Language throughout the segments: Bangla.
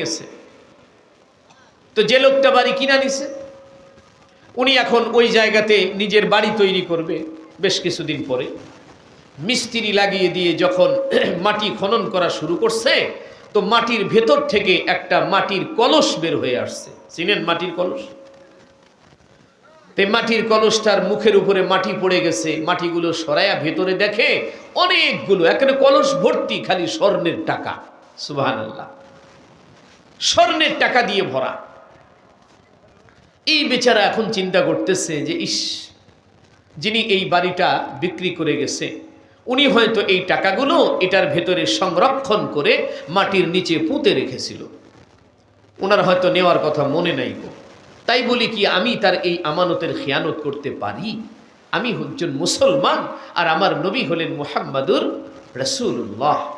গেছে। তো যে লোকটা বাড়ি কিনা নিছে, উনি এখন ওই জায়গাতে নিজের বাড়ি তৈরি করবে বেশ কিছুদিন পরে। মিস্ত্রি লাগিয়ে দিয়ে যখন মাটি খনন করা শুরু করছে, তো মাটির ভেতর থেকে একটা মাটির কলস বের হয়ে আসছে। চিনেন মাটির কলস? তে মাটির কলসটার মুখের উপরে মাটি পড়ে গেছে, মাটিগুলো সরাইয়া ভেতরে দেখে অনেকগুলো এখানে কলস ভর্তি, খালি স্বর্ণের টাকা। সুবাহ আল্লাহ স্বর্ণের টাকা দিয়ে ভরা। এই বেচারা এখন চিন্তা করতেছে যে, ইস, যিনি এই বাড়িটা বিক্রি করে গেছে, উনি হয়তো এই টাকাগুলো এটার ভেতরে সংরক্ষণ করে মাটির নিচে পুঁতে রেখেছিল। ওনার হয়তো নেওয়ার কথা মনে নাই গো। তাই বলি কি, আমি তার এই আমানতের খেয়ানত করতে পারি? আমি একজন মুসলমান আর আমার নবী হলেন মুহাম্মাদুর রসুল্লাহ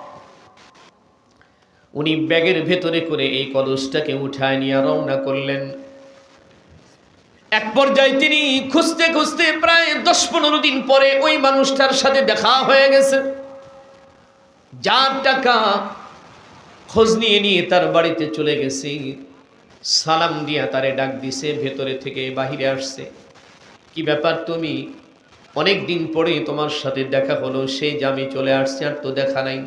উনি ব্যাগের ভেতরে করে এই কলসটাকে উঠায় নিয়ে রওনা করলেন। এক পর্যায়ে তিনি খুঁজতে খুঁজতে প্রায় দশ পনেরো দিন পরে ওই মানুষটার সাথে দেখা হয়ে গেছে। যার টাকা খোঁজ নিয়ে নিয়ে তার বাড়িতে চলে গেছে। সালাম দিয়া তারে ডাক দিছে, ভেতরে থেকে বাহিরে আসছে। কি ব্যাপার তুমি? অনেক দিন পরে তোমার সাথে দেখা হলো সেই যে আমি চলে আসছি আর তো দেখা নাই।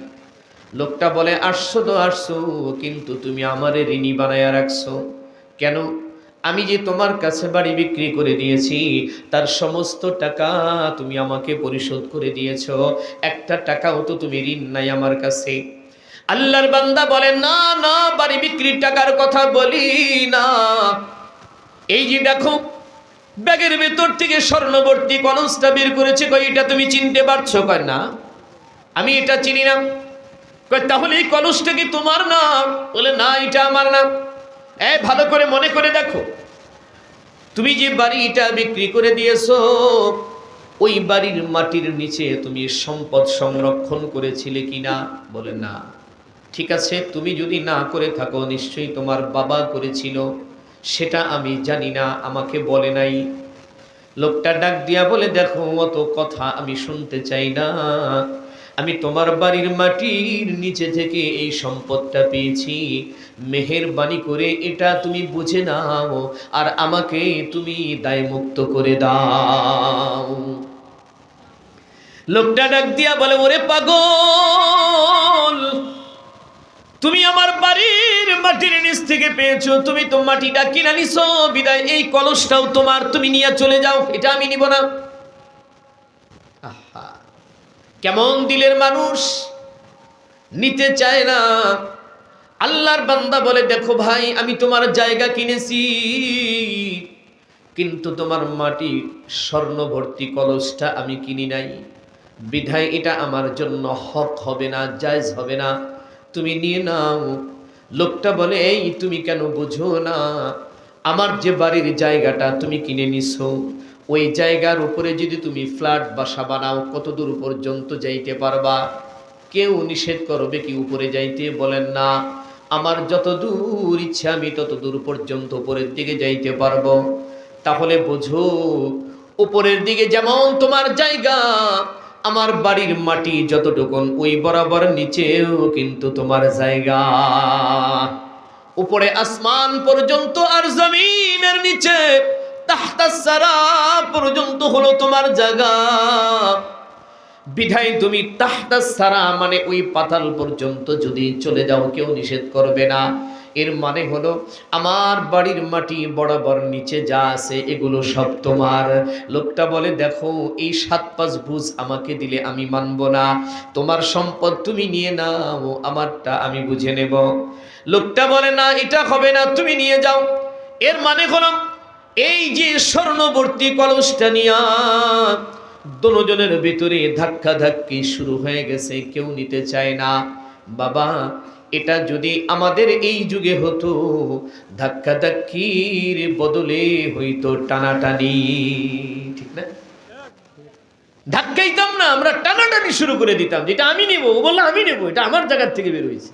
লোকটা বলে, আসছো তো, আসছো, কিন্তু তুমি আমারে ঋণী বানায়া রাখছো। কেন? আমি যে তোমার কাছে বাড়ি বিক্রি করে দিয়েছি, তার সমস্ত টাকা তুমি আমাকে পরিশোধ করে দিয়েছ। একটা টাকাও তো তুমি ঋণ নাই আমার কাছে। আল্লাহর বান্দা বলে, না না, বাড়ি বিক্রির টাকার কথা বলি না। এই যে দেখো, ব্যাগের ভেতর থেকে স্বর্ণবর্তী কলসটা বের করেছে, কই, এটা তুমি চিনতে পারছ কয় না? আমি এটা চিনি না। তাহলে এই কলসটা কি তোমার না? বলে, না, এটা আমার না। এ, ভালো করে মনে করে দেখো। তুমি যে বাড়িটা বিক্রি করে দিয়েছ, ওই বাড়ির মাটির নিচে তুমি সম্পদ সংরক্ষণ করেছিলে কি না বলে, না। ঠিক আছে, তুমি যদি না করে থাকো, নিশ্চয়ই তোমার বাবা করেছিল। সেটা আমি জানি না, আমাকে বলে নাই। লোকটা ডাক দিয়া বলে, দেখো, অত কথা আমি শুনতে চাই না। আমি তোমার বাড়ির মাটির নিচে থেকে এই সম্পদটা পেয়েছি। মেহেরবানি করে এটা তুমি বুঝে নাও আর আমাকে তুমি দায়মুক্ত করে দাও। লোকটা ডাক দিয়া বলে, ওরে পাগল, তুমি আমার বাড়ির মাটির নিচ থেকে পেয়েছ। তুমি তো মাটিটা কিনা নিছো। বিদায়, এই কলসটাও তোমার। তুমি নিয়ে চলে যাও। এটা আমি নিব না আহা, কেমন দিলের মানুষ? নিতে চায় না। আল্লাহর বান্দা বলে, দেখো ভাই, আমি তোমার জায়গা কিনেছি। কিন্তু তোমার মাটি স্বর্ণ ভর্তি কলসটা আমি কিনি নাই। বিধায় এটা আমার জন্য হক হবে না, জায়জ হবে না। তুমি নিয়ে নাও। লোকটা বলে, এই তুমি কেন বুঝো না? আমার যে বাড়ির জায়গাটা তুমি কিনে নিছো ওই জায়গার উপরে যদি তুমি ফ্ল্যাট বাসা বানাও কত দূর পর্যন্ত যাইতে পারবা? কেউ নিষেধ করবে কি উপরে যাইতে? বলেন না। আমার যত দূর ইচ্ছা, আমি তত দূর পর্যন্ত উপরের দিকে যাইতে পারব। তাহলে বোঝো, উপরের দিকে যেমন তোমার জায়গা, আমার বাড়ির মাটি যতটুকুন ওই বরাবর নিচেও কিন্তু তোমার জায়গা। উপরে আসমান পর্যন্ত আর জমিনের নিচে তাহতাসারা পর্যন্ত হলো তোমার জায়গা। বিধায় তুমি তাহতা সারা মানে ওই পাতাল পর্যন্ত যদি চলে যাও, কেউ নিষেধ করবে না। এর মানে হলো আমার বাড়ির মাটি বরাবর নিচে যা আছে, এগুলো সব তোমার। লোকটা বলে, দেখো, এই সাত পাঁচ বুঝ আমাকে দিলে আমি মানব না। তোমার সম্পদ তুমি নিয়ে নাও, আমারটা আমি বুঝে নেব। লোকটা বলে, না, এটা হবে না, তুমি নিয়ে যাও। এর মানে হলো এই যে স্বর্ণবর্তী কলসটা নিয়া দোজনের ভিতরে ধাক্কা ধাক্কি শুরু হয়ে গেছে, কেউ নিতে চায় না। বাবা, এটা যদি আমাদের এই যুগে হতো, ধাক্কা ধাক্কির বদলে হইতো টানাটানি, ঠিক না? ধাক্কাইতাম না, আমরা টানাটানি শুরু করে দিতাম, যেটা আমি নেব, ও বলল, আমি নেব, এটা আমার জায়গার থেকে বের হয়েছে।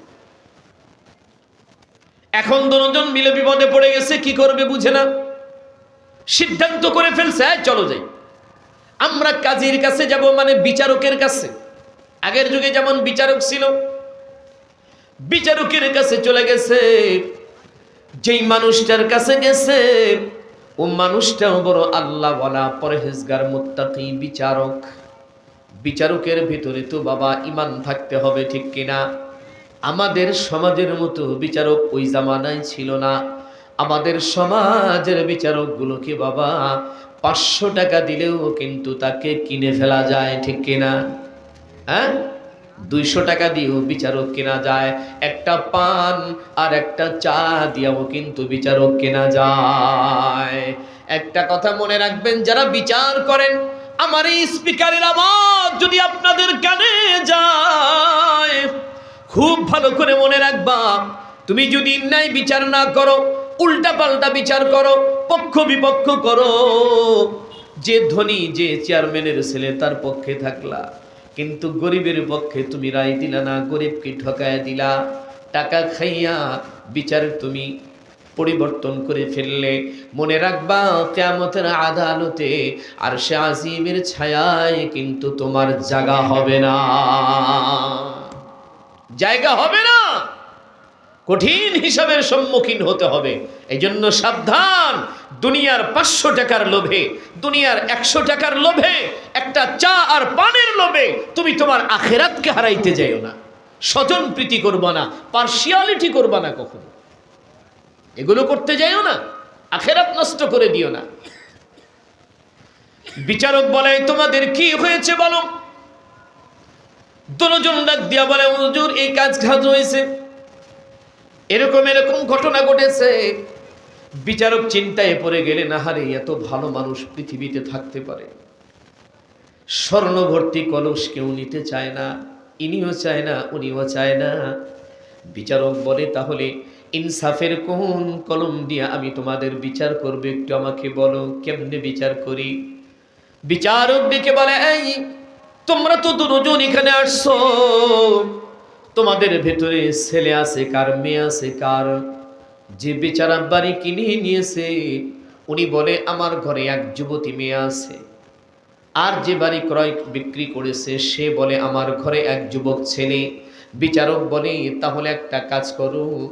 এখন দুজন মিলে বিপদে পড়ে গেছে, কি করবে বুঝে না? সিদ্ধান্ত করে ফেলছে "এই, চলো যাই। আমরা কাজীর কাছে যাব মানে বিচারকের কাছে। আগের যুগে যেমন বিচারক ছিল বিচারকের কাছে চলে গেছে। যেই মানুষটার কাছে গেছে ও মানুষটাও বড় আল্লাহ বলা পরহেজগার মুত্তাকি বিচারক। বিচারকের ভিতরে তো বাবা ইমান থাকতে হবে ঠিক কিনা? আমাদের সমাজের মতো বিচারক ওই জামানায় ছিল না। আমাদের সমাজের বিচারকগুলোকে বাবা পাঁচশো টাকা দিলেও কিন্তু তাকে কিনে ফেলা যায়, ঠিক কিনা? হ্যাঁ? দুইশো টাকা দিয়েও বিচারক কেনা যায়, একটা পান আর একটা চা দিয়েও কিন্তু বিচারক কেনা যায়। একটা কথা মনে রাখবেন, যারা বিচার করেন, আমার এই স্পিকারের আওয়াজ যদি আপনাদের কানে যায়, খুব ভালো করে মনে রাখবা, তুমি যদি ন্যায় বিচার না করো উল্টা পাল্টা বিচার করো, পক্ষ বিপক্ষ করো। যে ধনী, যে চেয়ারম্যানের ছেলে তার পক্ষে থাকলা, কিন্তু গরিবের পক্ষে তুমি রায় দিলা না, গরিবকে ঠকায় দিলা। টাকা খাইয়া বিচার তুমি পরিবর্তন করে ফেললে। মনে রাখবা কেমতের আদালতে আর সে আজিমের ছায়ায় কিন্তু তোমার জায়গা হবে না। জায়গা হবে না! কঠিন হিসাবের সম্মুখীন হতে হবে। এই জন্য সাবধান। দুনিয়ার পাঁচশো টাকার লোভে, দুনিয়ার একশো টাকার লোভে, একটা চা আর পানের লোভে তুমি তোমার আখেরাতকে হারাইতে যাইও না। স্বজন প্রীতি করবা না পার্সিয়ালিটি করবা না কখনো। এগুলো করতে যাইও না, আখেরাত নষ্ট করে দিও না। বিচারক বলে, তোমাদের কি হয়েছে বলো? দুজন ডাক দিয়া বলে, হুজুর, এই কাজ কাজ হয়েছে। এরকম এরকম ঘটনা ঘটেছে। বিচারক চিন্তায় পড়ে গেলে না হারে এত ভালো মানুষ পৃথিবীতে থাকতে পারে। স্বর্ণভর্তি কলস কেউ নিতে চায় না, ইনিও চায় না, উনিও চায় না। বিচারক বলে, তাহলে ইনসাফের কোন কলম দিয়ে আমি তোমাদের বিচার করবে? একটু আমাকে বলো, কেমনে বিচার করি? বিচারক ডেকে বলে, এই, তোমরা তো দুজন এখানে আসছো। তোমাদের ভেতরে ছেলে আছে, কার মেয়ে আছে, কার যে বেচারা বাড়ি কিনে নিয়েছে, উনি বলে, আমার ঘরে এক যুবতী মেয়ে আছে। আর যে বাড়ি ক্রয় বিক্রি করেছে, সে বলে, আমার ঘরে এক যুবক ছেলে। বিচারক বলে, তাহলে একটা কাজ করো,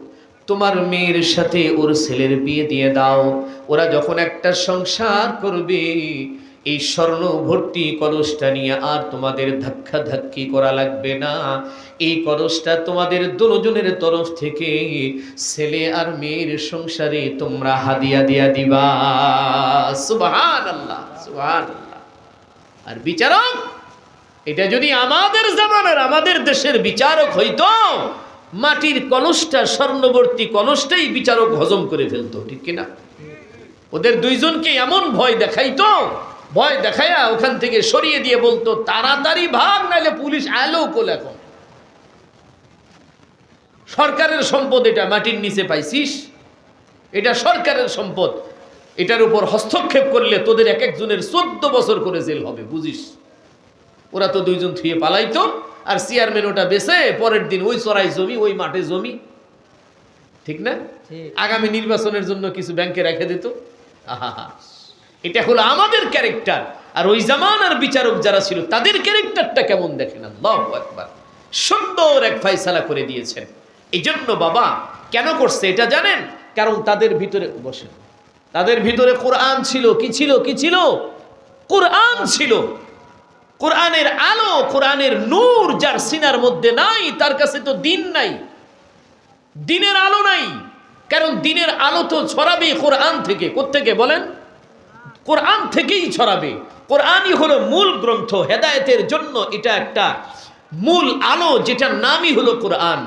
তোমার মেয়ের সাথে ওর ছেলের বিয়ে দিয়ে দাও। ওরা যখন একটা সংসার করবে এই স্বর্ণ ভর্তি কলসটা নিয়ে আর তোমাদের ধাক্কা ধাক্কি করা লাগবে না। এই কলসটা তোমাদের দুজনের তরফ থেকে ছেলে আর মেয়ের সংসারে তোমরা হাদিয়া দিয়া দিবা। সুবহান আল্লাহ সুবহান আল্লাহ আর বিচারক, এটা যদি আমাদের জামানার, আমাদের দেশের বিচারক হইতো, মাটির কলসটা, স্বর্ণবর্তী কলসটাই বিচারক হজম করে ফেলতো, ঠিক কিনা? ওদের দুইজনকে এমন ভয় দেখাইতো ভয় দেখাইয়া ওখান থেকে সরিয়ে দিয়ে বলতো তাড়াতাড়ি ভাগ নাহলে পুলিশ আলো কোল এখন। সরকারের সম্পদ এটা মাটির নিচে পাইছিস? এটা সরকারের সম্পদ। এটার উপর হস্তক্ষেপ করলে তোদের এক একজনের চোদ্দ বছর করে জেল হবে বুঝিস? ওরা তো দুইজন থুয়ে পালাইতো আর চেয়ারম্যান ওটা বেছে পরের দিন ওই চড়াই জমি ওই মাঠে জমি। ঠিক না? আগামী নির্বাচনের জন্য কিছু ব্যাংকে রেখে দিত। আহা এটা হলো আমাদের ক্যারেক্টার। আর ওই জামানার বিচারক যারা ছিল, তাদের ক্যারেক্টারটা কেমন দেখেন? আল্লাহ একবার সুন্দর এক ফাইসালা করে দিয়েছেন। এই জন্য বাবা, কেন করছে এটা জানেন? কারণ তাদের ভিতরে বসেন। তাদের ভিতরে কোরআন ছিল, কি ছিল কি ছিল? কোরআন ছিল। কোরআনের আলো, কোরআনের নূর যার সিনার মধ্যে নাই, তার কাছে তো দিন নাই। দিনের আলো নাই। কারণ দিনের আলো তো ছড়াবে কোরআন থেকে। কোত্থেকে বলেন? কোরআন থেকেই ছড়াবে। কোরআনই হলো মূল গ্রন্থ, হেদায়েতের জন্য এটা একটা মূল আলো, যেটার নামই হলো কোরআন।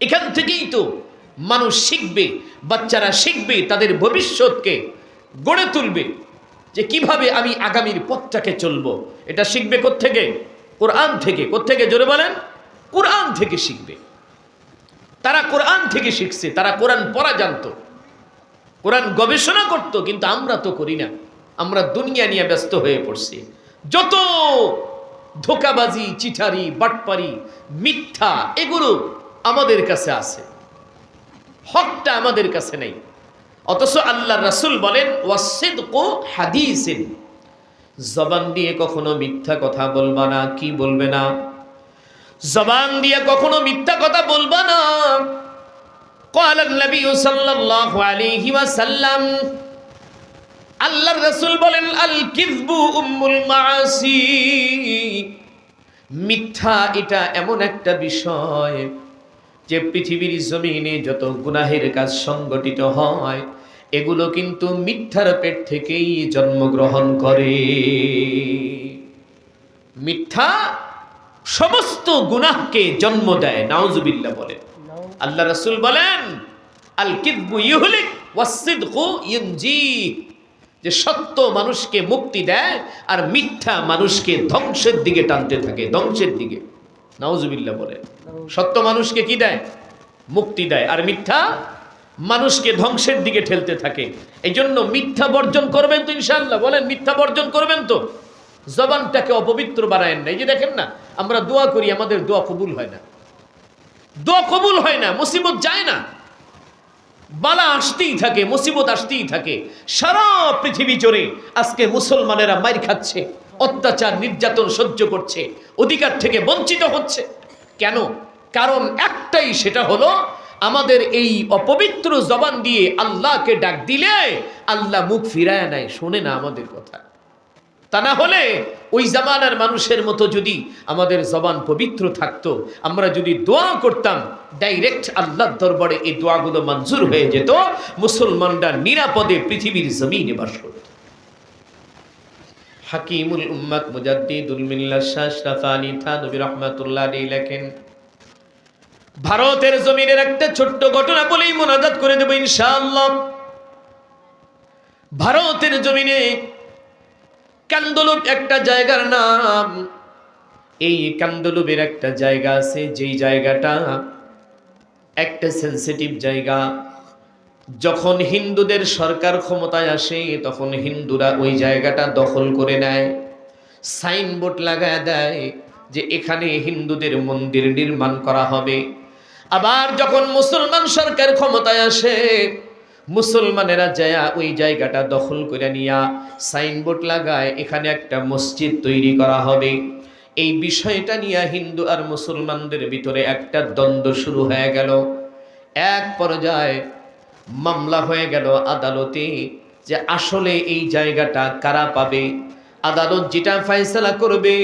এখান থেকেই তো মানুষ শিখবে, বাচ্চারা শিখবে, তাদের ভবিষ্যৎকে গড়ে তুলবে, যে কীভাবে আমি আগামীর পথটাকে চলবো। এটা শিখবে কোত্থেকে? কোরআন থেকে। কোত্থেকে? জোরে বলেন, কোরআন থেকে শিখবে। তারা কোরআন থেকে শিখছে, তারা কোরআন পড়া জানতো কোরআন গবেষণা করত, কিন্তু আমরা তো করি না। আমরা দুনিয়া নিয়ে ব্যস্ত হয়ে পড়ছি। যত ধোকাবাজি, চিঠারি, বাটপারি, মিথ্যা, এগুলো আমাদের কাছে আছে। হকটা আমাদের কাছে নেই। অথচ আল্লাহ রাসুল বলেন ওয়াসিদকু হাদিসিন। জবান দিয়ে কখনো মিথ্যা কথা বলবা না, কি বলবে না? জবান দিয়ে কখনো মিথ্যা কথা বলবা না। قال النبي صلى الله عليه وسلم আল্লাহর রাসূল বলেন আল কিযবু উম্মুল মাআসি মিথ্যা এটা এমন একটা বিষয় যে পৃথিবীর জমিনে যত গুনাহের কাজ সংগঠিত হয় এগুলো কিন্তু মিথ্যার পেট থেকেই জন্মগ্রহণ করে মিথ্যা সমস্ত গুনাহকে জন্ম দেয় নাউজুবিল্লাহ বলেন আল্লাহ রসুল বলেন, আল কিদবু ইউহলিক ওয়াসিদকু ইউনজি যে সত্য মানুষকে মুক্তি দেয় আর মিথ্যা মানুষকে ধ্বংসের দিকে টানতে থাকে, ধ্বংসের দিকে। নাউজুবিল্লাহ বলেন সত্য মানুষকে কি দেয়? মুক্তি দেয়। আর মিথ্যা মানুষকে ধ্বংসের দিকে ঠেলতে থাকে। এই জন্য মিথ্যা বর্জন করবেন তো ইনশাল্লাহ বলেন, মিথ্যা বর্জন করবেন তো? জবানটাকে অপবিত্র বানায়েন না। এই যে দেখেন না, আমরা দোয়া করি, আমাদের দোয়া কবুল হয় না। দোয়া কবুল হয় না, মুসিবত যায় না। বালা আসতেই থাকে, মুসিবত আসতেই থাকে। সারা পৃথিবী জুড়ে আজকে মুসলমানেরা মাইর খাচ্ছে, অত্যাচার, নির্যাতন সহ্য করছে, অধিকার থেকে বঞ্চিত হচ্ছে। কেন? কারণ একটাই সেটা হলো, আমাদের এই অপবিত্র জবান দিয়ে আল্লাহকে ডাক দিলে আল্লাহ মুখ ফিরায় নেয়। শোনে না আমাদের কথা। তা না হলে ওই জামানার মানুষের মতো যদি আমাদের জবান পবিত্র থাকতো, আমরা যদি দোয়া করতাম ডাইরেক্ট আল্লাহর দরবারে এই দোয়াগুলো মঞ্জুর হয়ে যেত, মুসলমানরা নিরাপদে পৃথিবীর জমিনে বাস করত। হাকিমুল উম্মাত মুজাদ্দিদুল মিল্লাহ শাহ আশরাফানি থানবী রহমাতুল্লাহ আলাইহি লেখেন, ভারতের জমিনের একটা ছোট্ট ঘটনা বলেই মোনাজাত করে দেব ইনশাআল্লাহ। ভারতের জমিনে কান্দলুপ একটা জায়গার নাম। এই কান্দলুপের একটা জায়গা আছে, যেই জায়গাটা একটা সেন্সিটিভ জায়গা। যখন হিন্দুদের সরকার ক্ষমতায় আসে, তখন হিন্দুরা ওই জায়গাটা দখল করে নেয়। সাইনবোর্ড লাগায় দেয় যে এখানে হিন্দুদের মন্দির নির্মাণ করা হবে। আবার যখন মুসলমান সরকার ক্ষমতায় আসে মুসলমানেরা যায়া ওই জায়গাটা দখল করে নিয়া সাইনবোর্ড লাগায়, এখানে একটা মসজিদ তৈরি করা হবে। এই বিষয়টা নিয়ে হিন্দু আর মুসলমানদের ভিতরে একটা দ্বন্দ্ব শুরু হয়ে গেল। এক পর্যায়ে মামলা হয়ে গেল আদালতে যে আসলে এই জায়গাটা কারা পাবে। আদালত যেটা ফয়সালা করবে,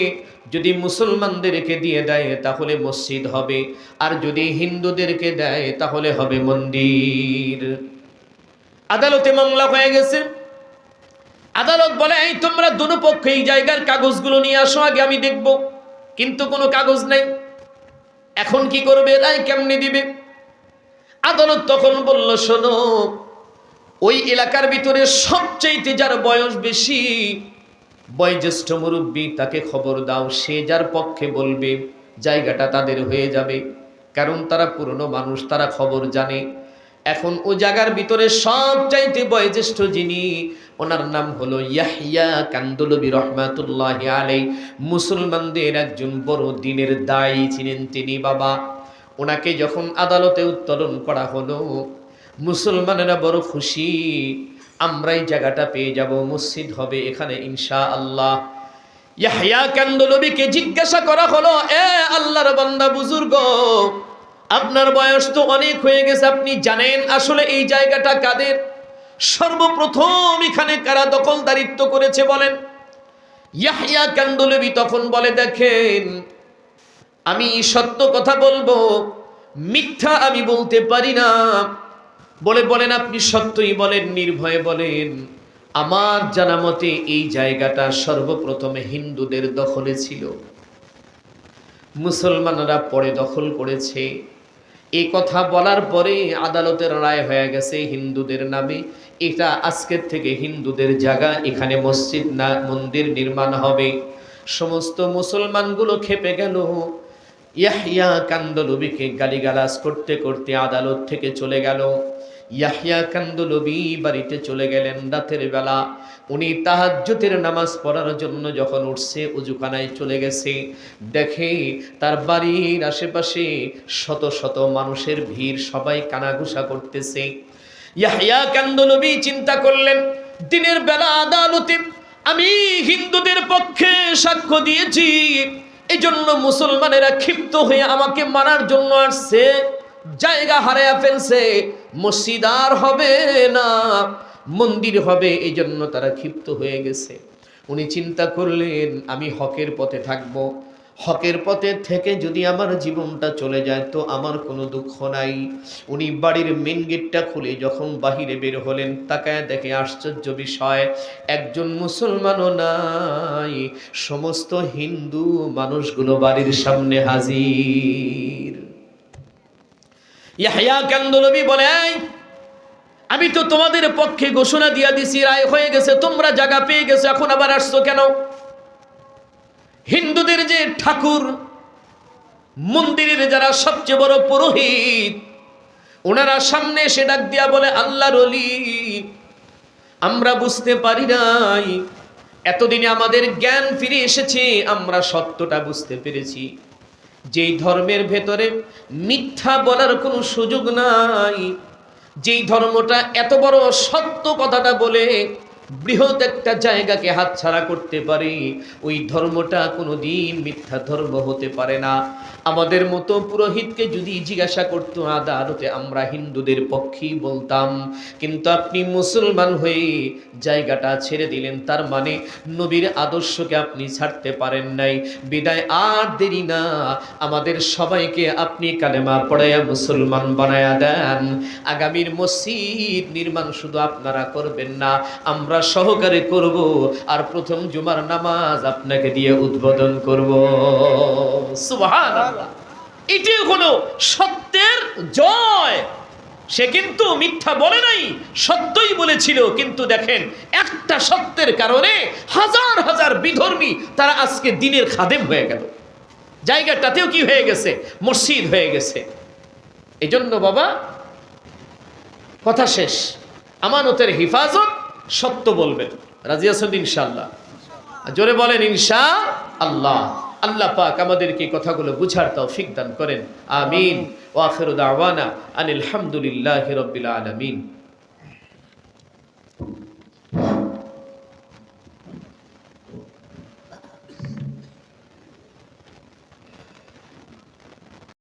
যদি মুসলমানদেরকে দিয়ে দেয় তাহলে মসজিদ হবে, আর যদি হিন্দুদেরকে দেয় তাহলে হবে মন্দির। আদালতে মামলা হয়ে গেছে। আদালত বলে, এই তোমরা দুনো পক্ষে এই জায়গার কাগজগুলো নিয়ে আসো, আগে আমি দেখব। কিন্তু কোনো কাগজ নেই। এখন কি করবে? রায় কেমনে দিবে? আদালত তখন বলল, শোনো, ওই এলাকার ভিতরে সবচাইতে যার বয়স বেশি, বয়োজ্যেষ্ঠ মুরব্বী, তাকে খবর দাও। সে যার পক্ষে বলবে, জায়গাটা তাদের হয়ে যাবে। কারণ তারা পুরনো মানুষ, তারা খবর জানে। এখন ও জায়গার ভিতরে সব চাইতে বয়োজ্যেষ্ঠ যিনি, ওনার নাম হলো ইয়াহিয়া কান্দলবি রহমাতুল্লাহ আলাই মুসলমানদের একজন বড় দিনের দায়ী ছিলেন তিনি, বাবা। ওনাকে যখন আদালতে উত্তোলন করা হলো, মুসলমানেরা বড় খুশি, আমরাই জায়গাটা পেয়ে যাব, মসজিদ হবে এখানে ইনশা আল্লাহ ইয়াহিয়া কান্দলবিকে জিজ্ঞাসা করা হলো, এ আল্লাহর বান্দা বুজুর্গ আপনার বয়স তো অনেক হয়ে গেছে, আপনি জানেন আসলে এই জায়গাটা কাদের? সর্বপ্রথম এখানে কারা দখল দখলদারিত্ব করেছে বলেন? ইয়াহিয়া কান্দলবি তখন বলে, দেখেন, আমি সত্য কথা বলব, মিথ্যা আমি বলতে পারি না। বলে, বলেন, আপনি সত্যই বলেন, নির্ভয়ে বলেন, আমার জানা মতে এই জায়গাটা সর্বপ্রথমে হিন্দুদের দখলে ছিল। মুসলমানরা পরে দখল করেছে এই কথা বলার পরে আদালতের রায় হয়ে গেছে হিন্দুদের নামে। এটা আজকের থেকে হিন্দুদের জায়গা, এখানে মসজিদ না, মন্দির নির্মাণ হবে। সমস্ত মুসলমানগুলো খেপে গেল। ইয়াহিয়া কান্দলুবিকে গালিগালাজ করতে করতে আদালত থেকে চলে গেল। ইয়াহিয়া কান্দলবি বাড়িতে চলে গেলেন রাতের বেলা। উনি তাহাজ্জুদের নামাজ পড়ার জন্য যখন উঠছে, উজুখানায় চলে গেছে। দেখে তার বাড়ির আশেপাশে শত শত মানুষের ভিড়, সবাই কানাঘুষা করতেছে। ইয়াহিয়া কান্দলবি চিন্তা করলেন, দিনের বেলা আদালতে আমি হিন্দুদের পক্ষে সাক্ষ্য দিয়েছি। এই জন্য মুসলমানেরা ক্ষিপ্ত হয়ে আমাকে মারার জন্য আসছে। জায়গা হারায়া ফেলছে। মসজিদ আর হবে না, মন্দির হবে এই জন্য তারা ক্ষিপ্ত হয়ে গেছে। উনি চিন্তা করলেন, আমি হকের পথে থাকব। হকের পথে থেকে যদি আমার জীবনটা চলে যায়, তো আমার কোনো দুঃখ নাই। উনি বাড়ির মেন গেটটা খুলে যখন বাহিরে বের হলেন, তাকায় দেখে আশ্চর্য বিষয়, একজন মুসলমানও নাই। সমস্ত হিন্দু মানুষগুলো বাড়ির সামনে হাজির। ইয়াহয়া কান্দলবি বলে "এই, আমি তো তোমাদের পক্ষে ঘোষণা দিয়া দিছি রায় হয়ে গেছে তোমরা জায়গা পেয়ে গেছো এখন আবার আসছো কেন? হিন্দুদের যে ঠাকুর মন্দিরের যারা সবচেয়ে বড় পুরোহিত ওনারা সামনে এসে ডাক দিয়া বলে আল্লাহর রলি আমরা বুঝতে পারি নাই এতদিনে আমাদের জ্ঞান ফিরে এসেছে আমরা সত্যটা বুঝতে পেরেছি। যেই ধর্মের ভেতরে মিথ্যা বলার কোনো সুযোগ নাই, যেই ধর্মটা এত বড় সত্য কথাটা বলে বৃহৎ একটা জায়গাকে হাতছাড়া করতে পারে। ওই ধর্মটা কোনো দিন মিথ্যা ধর্ম হতে পারে না। আমাদের মতো পুরোহিতকে যদি জিজ্ঞাসা করতো আদালতে, আমরা হিন্দুদের পক্ষেই বলতাম, কিন্তু আপনি মুসলমান হয়ে জায়গাটা ছেড়ে দিলেন, তার মানে নবীর আদর্শকে আপনি ছাড়তে পারেন নাই। বিদায় আর দেরি না। আমাদের সবাইকে আপনি কালেমা পড়াইয়া মুসলমান বানায়া দেন। আগামীর মসজিদ নির্মাণ শুধু আপনারা করবেন না, আমরা সহকারে করব আর প্রথম জুমার নামাজ আপনাকে দিয়ে উদ্বোধন করব। এটিও হলো সত্যের জয়। সে কিন্তু মিথ্যা বলে নাই, সত্যই বলেছিল। কিন্তু দেখেন, একটা সত্যের কারণে হাজার হাজার বিধর্মী তারা আজকে দিনের খাদেম হয়ে গেল। জায়গাটাতেও কি হয়ে গেছে? মসজিদ হয়ে গেছে। এই জন্য বাবা, কথা শেষ। আমানতের হিফাজত সত্য বলবেন। রাজি ইনশাল্লাহ জোরে বলেন, ইনশা আল্লাহ। আল্লাহ পাক আমাদেরকে কথাগুলো বুঝার তাও ফিকদান করেন। আমিন। ওয়াখির দাওয়ানা আনিল হামদুলিল্লাহি রাব্বিল আলামিন।